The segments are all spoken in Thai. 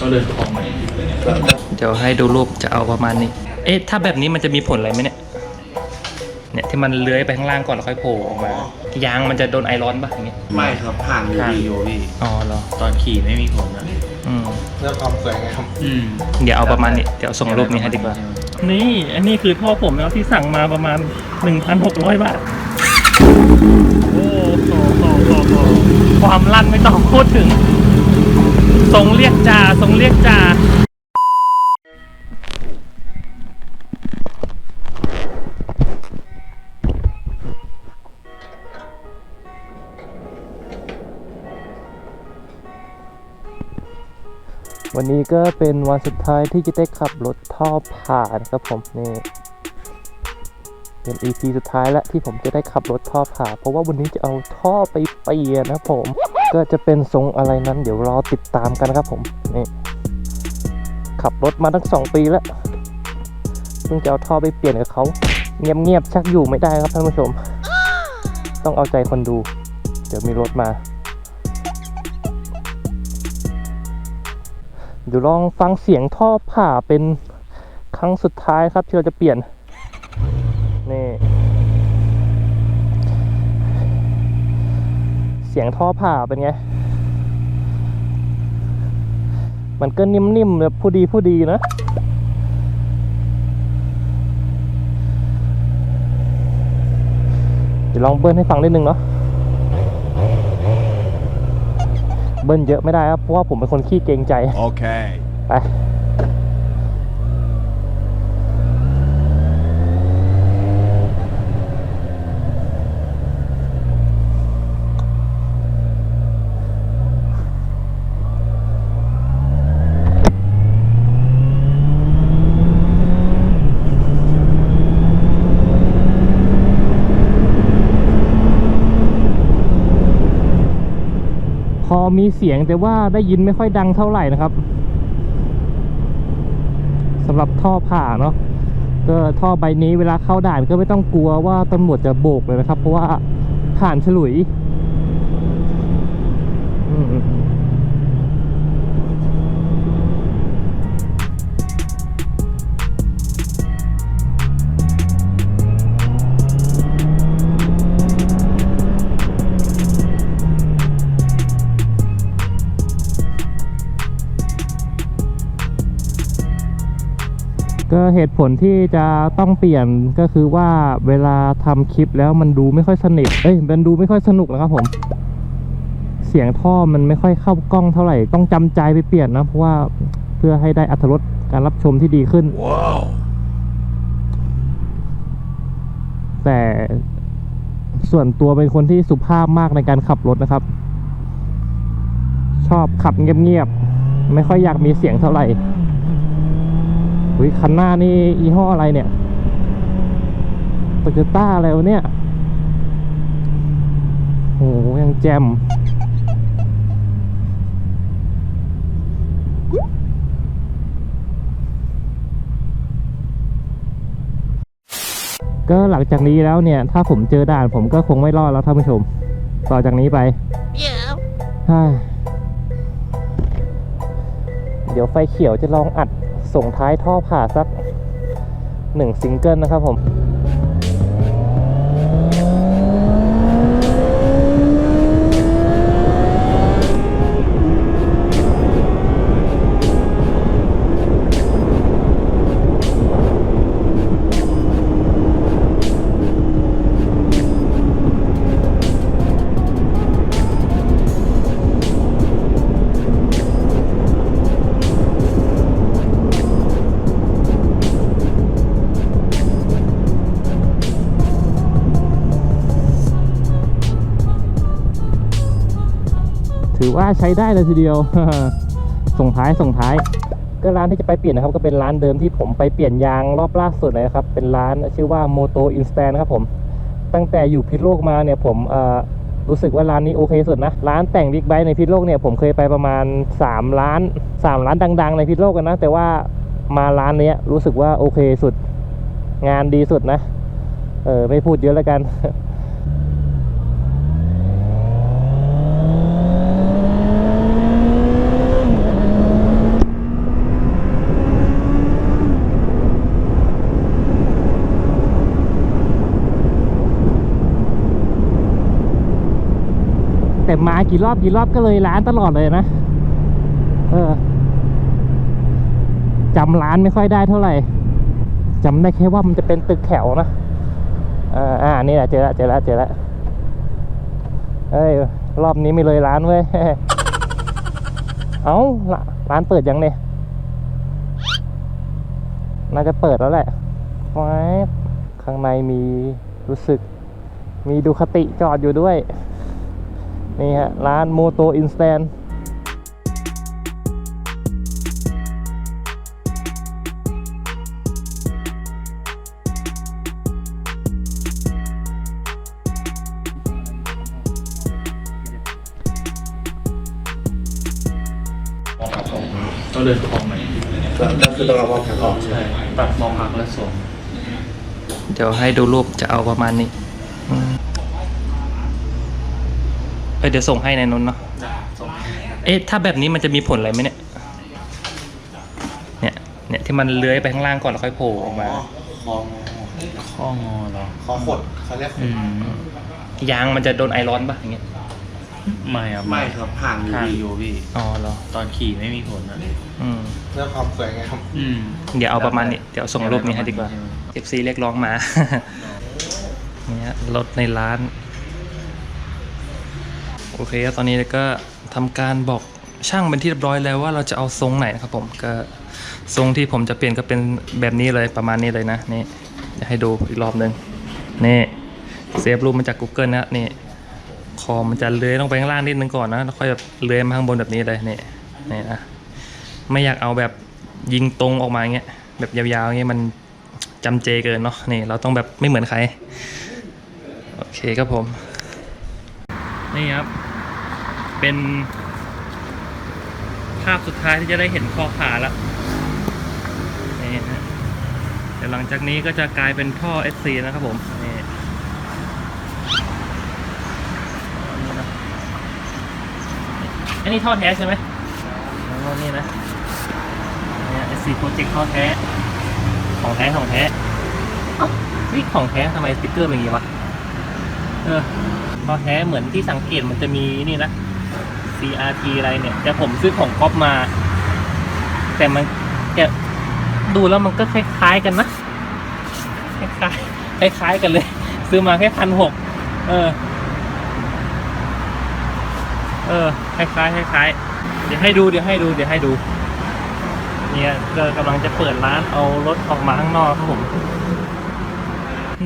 ก็เลยคลองใหม่เดี๋ยวให้ดูรูปจะเอาประมาณนี้ เอ๊ะ ถ้าแบบนี้มันจะมีผลอะไรไหมเนี่ย เนี่ยที่มันเลื้อยไปข้างล่างก่อนแล้วค่อยโผล่ออกมา ยางมันจะโดนไอร้อนป่ะอย่างเงี้ย ไม่ครับผ่านยูผ่านวีโอพี่อ๋อเหรอ ตอนขี่ไม่มีผลนะอืมเพื่อความสวยงามอืม เดี๋ยวเอาประมาณนี้ เดี๋ยวส่งรูปนี้ให้ดีกว่า นี่ อันนี้คือท่อผมแล้วที่สั่งมาประมาณ 1,600 บาท โอ้โหโหโหโหความลั่นไม่ต้องพูดถึง ทรงเรียกจ่าทรงเรียกจ่าวันนี้ก็เป็นวันสุดท้ายที่จะได้ขับรถท่อผ่านครับผมนี่เป็น EP สุดท้ายแล้วที่ผมจะได้ขับรถท่อผ่าเพราะว่าวันนี้จะเอาท่อไปเปลี่ยนนะครับผม ก็จะเป็นทรงอะไรนั้น เดี๋ยวรอติดตามกันนะครับผมนี่ขับรถมาตั้งสองปีแล้วเพิ่งจะเอาท่อไปเปลี่ยนกับเขาเงียบๆชักอยู่ไม่ได้ครับท่านผู้ชม ต้องเอาใจคนดู เดี๋ยวมีรถมาเดี๋ยวลองฟังเสียงท่อผ่าเป็นครั้งสุดท้ายครับที่เราจะเปลี่ยน เสียงท่อผ่าเป็นไง มันก็นิ่มๆแบบผู้ดีผู้ดีนะเดี๋ยวลองเบิ้ลให้ฟังนิดนึงเนาะ เบิ้ลเยอะไม่ได้ครับ เพราะว่าผมเป็นคนขี้เกรงใจ Okay. ไป มีเสียงแต่ว่าได้ยินไม่ค่อยดังเท่าไหร่นะครับสำหรับท่อผ่าเนาะก็ท่อใบนี้เวลาเข้าด่านก็ไม่ต้องกลัวว่าตำรวจจะโบกเลยนะครับ เพราะว่าผ่านฉลุย ก็เหตุผลที่จะต้องเปลี่ยนก็คือว่าเวลาทำคลิปแล้วมันดูไม่ค่อยสนิทเอ้ยมันดูไม่ค่อยสนุกนะครับผม เสียงท่อมันไม่ค่อยเข้ากล้องเท่าไหร่ต้องจำใจไปเปลี่ยนนะเพราะว่าเพื่อให้ได้อัธรสการรับชมที่ดีขึ้น Wow. แต่ส่วนตัวเป็นคนที่สุภาพมากในการขับรถนะครับ ชอบขับเงียบๆไม่ค่อยอยากมีเสียงเท่าไหร่ อุ้ยคันหน้านี่ยี่ห้ออะไรเนี่ยโตโยต้าอะไรวะเนี่ยโอ้โหยังแจมก็หลังจากนี้แล้วเนี่ย ถ้าผมเจอด่านผมก็คงไม่รอดแล้วท่านผู้ชม ต่อจากนี้ไปฮ่าเดี๋ยวไฟเขียวจะลองอัด ส่งท้ายท่อผ่าสักหนึ่งซิงเกิลนะครับผม ถือว่าใช้ได้เลยทีเดียว ส่งท้ายส่งท้าย ก็ร้านที่จะไปเปลี่ยนนะครับ ก็เป็นร้านเดิมที่ผมไปเปลี่ยนยางรอบล่าสุดเลยครับ เป็นร้านชื่อว่า Moto Instant นะครับผม ตั้งแต่อยู่พิษโลกมาเนี่ยผมรู้สึกว่าร้านนี้โอเคสุดนะ ร้านแต่งบิ๊กไบค์ในพิษโลกเนี่ยผมเคยไปประมาณ 3 ร้าน 3 ร้านดัง ๆ ในพิษโลกกันนะ แต่ว่ามาร้านนี้รู้สึกว่าโอเคสุด งานดีสุดนะ เออไม่พูดเยอะแล้วกัน แต่มากี่รอบกี่รอบก็เลยร้านตลอดเลยนะ เออจำร้านไม่ค่อยได้เท่าไหร่จำได้แค่ว่ามันจะเป็นตึกแถวนะอ่าอ่านี่แหละเจอแล้วเจอแล้วเจอแล้วเอ้ยรอบนี้ไม่เลยร้านเว้ย เอ้าร้าร้านเปิดยังเนี่ยน่าจะเปิดแล้วแหละไว้ข้างในมีรู้สึก มีดูคติจอดอยู่ด้วย นี่ฮะ ร้านโมโตอินสแตนต้องเดินคลองใหม่ก็คือต้องเอาความแข็งออกใช่ตัดมองพักและส่งเดี๋ยวให้ดูรูปจะเอาประมาณนี้ อืมเอ้ยเดี๋ยวส่งให้ในนนท์เนาะ ส่งเอ๊ะ ถ้าแบบนี้มันจะมีผลอะไรไหมเนี่ย เนี่ย เนี่ยที่มันเลื้อยไปข้างล่างก่อนแล้วค่อยโผล่ออกมา คองข้องอเหรอคอขดเขาเรียกขอืดมยางมันจะโดนไอร้อนป่ะอย่างเงี้ย ไม่ครับไม่ครับห่างอยู่ห่างดีอยู่พี่ อ๋อเหรอ ตอนขี่ไม่มีผลนะอืม เรื่องความสวยงามอืม เดี๋ยวเอาประมาณนี้ เดี๋ยวส่งรูปนี้ให้ดีกว่า FC เรียกร้องมา เนี่ยรถในร้าน โอเคครับตอนนี้ก็ทำการบอกช่างเป็นที่เรียบร้อยแล้วว่าเราจะเอาทรงไหนนะครับผมก็ทรงที่ผมจะเปลี่ยนก็เป็นแบบนี้เลยประมาณนี้เลยนะนี่จะให้ดูอีกรอบหนึ่งนี่เซฟรูปมาจาก Google นะนี่คอมันจะเลื้อยลงไปข้างล่างนิดนึงก่อนนะแล้วค่อยแบบเลื้อยมาข้างบนแบบนี้เลยนี่นี่นะไม่อยากเอาแบบยิงตรงออกมาอย่างเงี้ยแบบยาวๆอย่างเงี้ยมันจำเจเกินเนาะนี่เราต้องแบบไม่เหมือนใครโอเคครับผม นี่ครับ เป็นภาพสุดท้ายที่จะได้เห็นคอขาแล้วนี่ฮะเดี๋ยวหลังจากนี้ก็จะกลายเป็นท่อ SC นะครับผมนี่อันนี้นะอันนี้ท่อแท้ใช่ไหมอ๋อนี่นะเนี่ย SC Project ท่อแท้ ของแท้ของแท้นี่ของแท้ทำไมสติ๊กเกอร์เป็นอย่างงี้วะ เออ พอแท้เหมือนที่สังเกตมันจะมีนี่นะ CRT อะไรเนี่ย แต่ผมซื้อของก๊อปมา แต่มันแต่ดูแล้วมันก็คล้ายๆกันนะ คล้ายๆคล้ายๆกันเลย ซื้อมาแค่พันหกเออ เออคล้ายๆคล้ายๆเดี๋ยวให้ดูเดี๋ยวให้ดูเดี๋ยวให้ดู เนี่ยก็กำลังจะเปิดร้านเอารถออกมาข้างนอกครับผม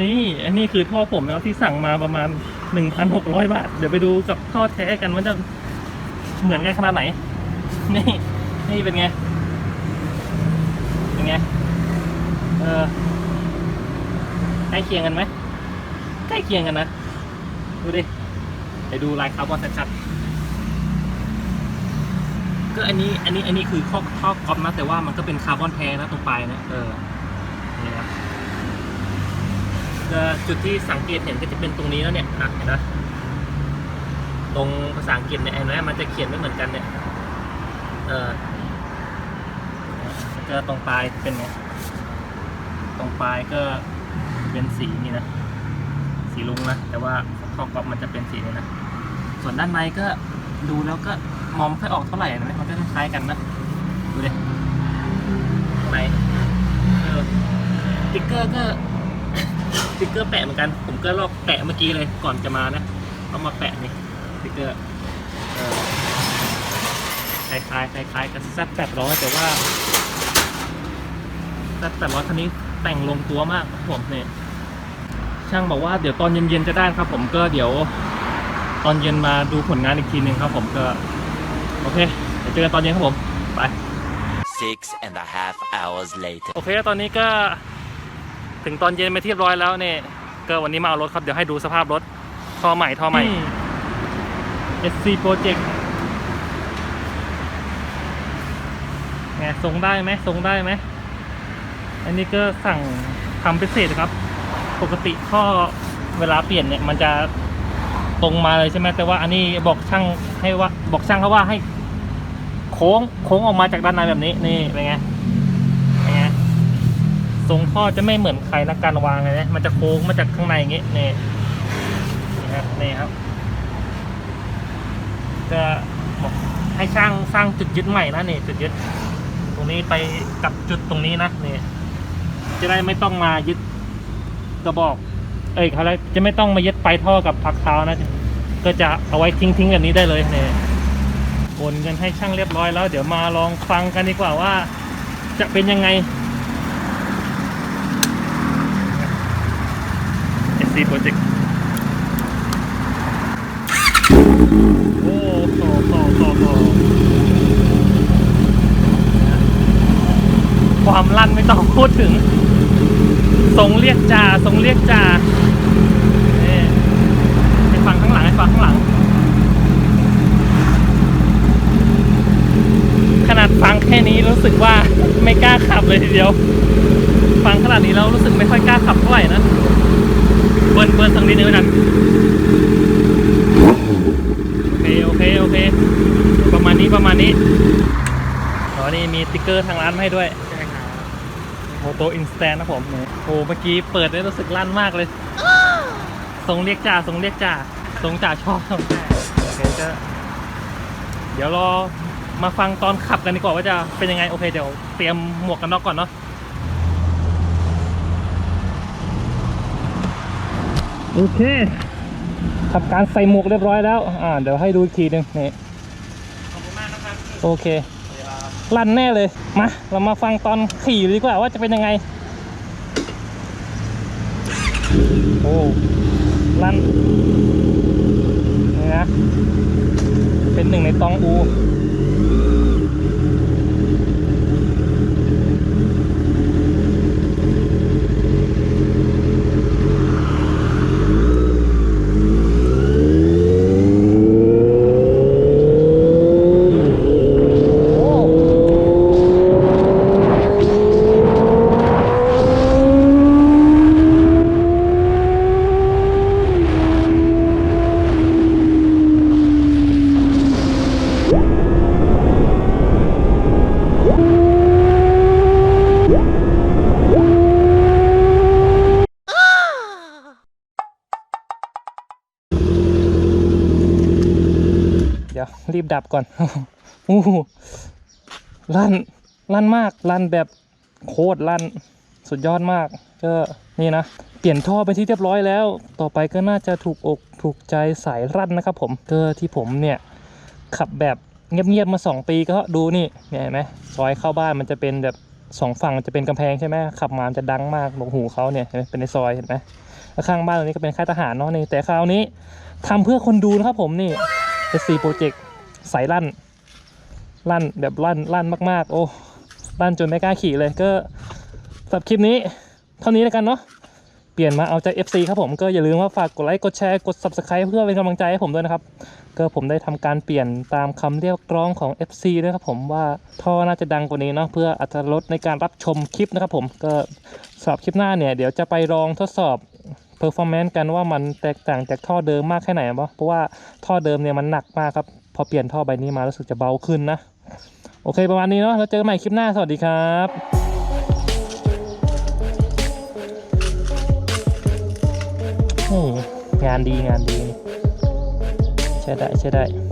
นี่ อันนี้คือท่อผมแล้วที่สั่งมาประมาณ หนึ่งพันหกร้อยบาท เดี๋ยวไปดูกับท่อแท้กันว่าจะเหมือนกันขนาดไหน นี่ นี่เป็นไง เป็นไง เออใกล้เคียงกันไหมใกล้เคียงกันนะ ดูดิ ไปดูลายคาร์บอนชัดๆก็อันนี้ อันนี้ อันนี้คือข้อข้อกรอบนะ แต่ว่ามันก็เป็นคาร์บอนแท้นะตรงปลายนะ เออนี่นะจะ จุดที่สังเกตเห็นก็จะเป็นตรงนี้แล้วเนี่ยอะเห็นไหมตรงภาษาอังกฤษเนี่ยเห็นไหมมันจะเขียนไม่เหมือนกันเนี่ยเออก็ตรงปลายเป็นไงตรงปลายก็เป็นสีนี่นะ สีลุงนะ แต่ว่าข้อกรอบมันจะเป็นสีนี้นะ ส่วนด้านในก็ดูแล้วก็มองไม่ค่อยออกเท่าไหร่นะมันก็คล้ายๆกันนะ ดูดิข้างในเออติ๊กเกอร์ก็ สติ๊กเกอร์แปะเหมือนกัน ผมก็ลอกแปะเมื่อกี้เลยก่อนจะมานะเอามาแปะนี่สติ๊กเกอร์เออคล้ายๆคล้ายๆกับแซดแปดร้อยแต่ว่าแซดแปดร้อยคันนี้แต่งลงตัวมากครับผมเนี่ยช่างบอกว่าเดี๋ยวตอนเย็นๆจะได้ครับผมก็เดี๋ยวตอนเย็นมาดูผลงานอีกทีหนึ่งครับผมก็ โอเคเดี๋ยวเจอกันตอนเย็นครับผม ไป Six and a half hours later. โอเค ตอนนี้ก็ ถึงตอนเย็นไปที่เรียบร้อยแล้วเนี่ย ก็วันนี้มาเอารถครับ เดี๋ยวให้ดูสภาพรถท่อใหม่ท่อใหม่ SC Project ไงทรงได้ไหมทรงได้ไหม อันนี้ก็สั่งทำพิเศษครับ ปกติท่อเวลาเปลี่ยนเนี่ย มันจะตรงมาเลยใช่ไหมแต่ว่าอันนี้บอกช่างให้ว่าบอกช่างเขาว่าให้ โค้งโค้งออกมาจากด้านในแบบนี้นี่เป็นไง ทรงท่อจะไม่เหมือนใครนะการวางเลยนะมันจะโค้งมาจากข้างในอย่างงี้นี่นี่ครับนี่ครับก็บอกให้ช่างสร้างจุดยึดใหม่นะนี่จุดยึด ตรงนี้ไปกับจุดตรงนี้นะนี่จะได้ไม่ต้องมายึดกระบอก เอ้ยอะไรจะไม่ต้องมายึดปลายท่อกับพักเท้านะก็จะเอาไว้ทิ้งทิ้งๆแบบนี้ได้เลยเนี่ยโอนเงินให้ช่างเรียบร้อยแล้ว เดี๋ยวมาลองฟังกันดีกว่าว่า จะเป็นยังไง SC Project โอ้ต่อต่อต่อต่อความลั่นไม่ต้องพูดถึง ทรงเรียกจ่าทรงเรียกจ่าให้ฟังข้างหลังให้ฟังข้างหลัง ขนาดฟังแค่นี้รู้สึกว่าไม่กล้าขับเลยทีเดียว ฟังขนาดนี้แล้วรู้สึกไม่ค่อยกล้าขับเท่าไหร่นะ นเบิร์นสักนิดนึงแล้วกันโอเคโอเคโอเค ประมาณนี้ประมาณนี้อ๋อนี่มีสติ๊กเกอร์ทางร้านมาให้ด้วยโมโตอินสแตนนะผมนี่โอ้เมื่อกี้เปิดได้รู้สึกลั่นมากเลยทรงเรียกจ่าทรงเรียกจ่าทรงจ่าชอบโอเคก็เดี๋ยวรอมาฟังตอนขับกันดีกว่าว่าจะเป็นยังไงโอเคเดี๋ยวเตรียมหมวกกันน็อกก่อนเนาะ โอเคทำการใส่หมวกเรียบร้อยแล้วอ่าเดี๋ยวให้ดูอีกทีหนึงนี่ขอบคุณมากนะครับโอเคลั่นแน่เลยมาเรามาฟังตอนขี่ดีกว่าว่าจะเป็นยังไงโอ้ลั่นนี่นะเป็นหนึ่งในตองอู รีบดับก่อนโอ้โหลั่นลั่นมากลั่นแบบโคตรลั่นสุดยอดมาก ก็นี่นะ เปลี่ยนท่อไปที่เรียบร้อยแล้ว ต่อไปก็น่าจะถูกอกถูกใจสายรั่นนะครับผมก็ที่ผมเนี่ยขับแบบเงียบๆมา 2 ปีก็ดูนี่เนี่ยเห็นไหมซอยเข้าบ้านมันจะเป็นแบบสองฝั่งจะเป็นกำแพงใช่ไหมขับมามันจะดังมากหนวกหูเขาเนี่ยเห็นไหมเป็นในซอยเห็นไหมข้างบ้านตรงนี้ก็เป็นค่ายทหารเนาะนี่แต่คราวนี้ทำเพื่อคนดูนะครับผมนี่ SC Project สายลั่น ลั่นแบบลั่นลั่นมาก ๆ โอ้ลั่นจนไม่กล้าขี่เลยก็สำหรับคลิปนี้เท่านี้แล้วกันเนาะเปลี่ยนมาเอาใจ FC ครับผมก็อย่าลืมว่าฝากกดไลค์กดแชร์กด Subscribe เพื่อเป็นกำลังใจให้ผมด้วยนะครับ ก็ผมได้ทำการเปลี่ยนตามคำเรียกร้องของ FC ด้วยครับผมว่าท่อน่าจะดังกว่านี้เนาะเพื่ออัตรถรสในการรับชมคลิปนะครับผมก็สำหรับคลิปหน้าเนี่ย เดี๋ยวจะไปลองทดสอบ performance กันว่ามันแตกต่างจากท่อเดิมมากแค่ไหนบ้างเพราะว่าท่อเดิมเนี่ยมันหนักมากครับ พอเปลี่ยนท่อใบนี้มารู้สึกจะเบาขึ้นนะ โอเคประมาณนี้เนาะแล้วเจอกันใหม่คลิปหน้าสวัสดีครับโอ้งานดีงานดี ใช่ได้ ใช่ได้